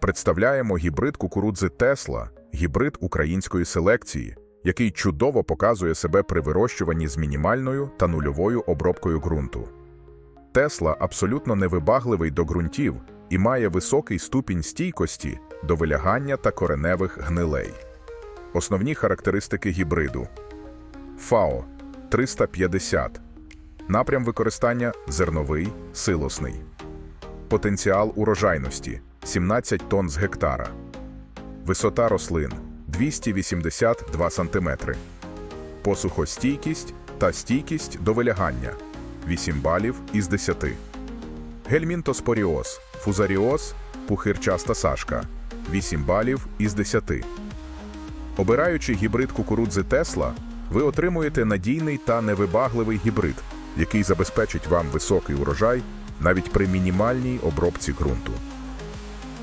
Представляємо гібрид кукурудзи Тесла, гібрид української селекції, який чудово показує себе при вирощуванні з мінімальною та нульовою обробкою ґрунту. Тесла абсолютно невибагливий до ґрунтів і має високий ступінь стійкості до вилягання та кореневих гнилей. Основні характеристики гібриду ФАО 350. Напрям використання зерновий, силосний. Потенціал урожайності 17 тонн з гектара. Висота рослин 282 см. Посухостійкість та стійкість до вилягання 8 балів із 10. Гельмінтоспоріоз, фузаріоз, пухирчаста сашка 8 балів із 10. Обираючи гібрид кукурудзи Тесла, ви отримуєте надійний та невибагливий гібрид, який забезпечить вам високий урожай навіть при мінімальній обробці ґрунту.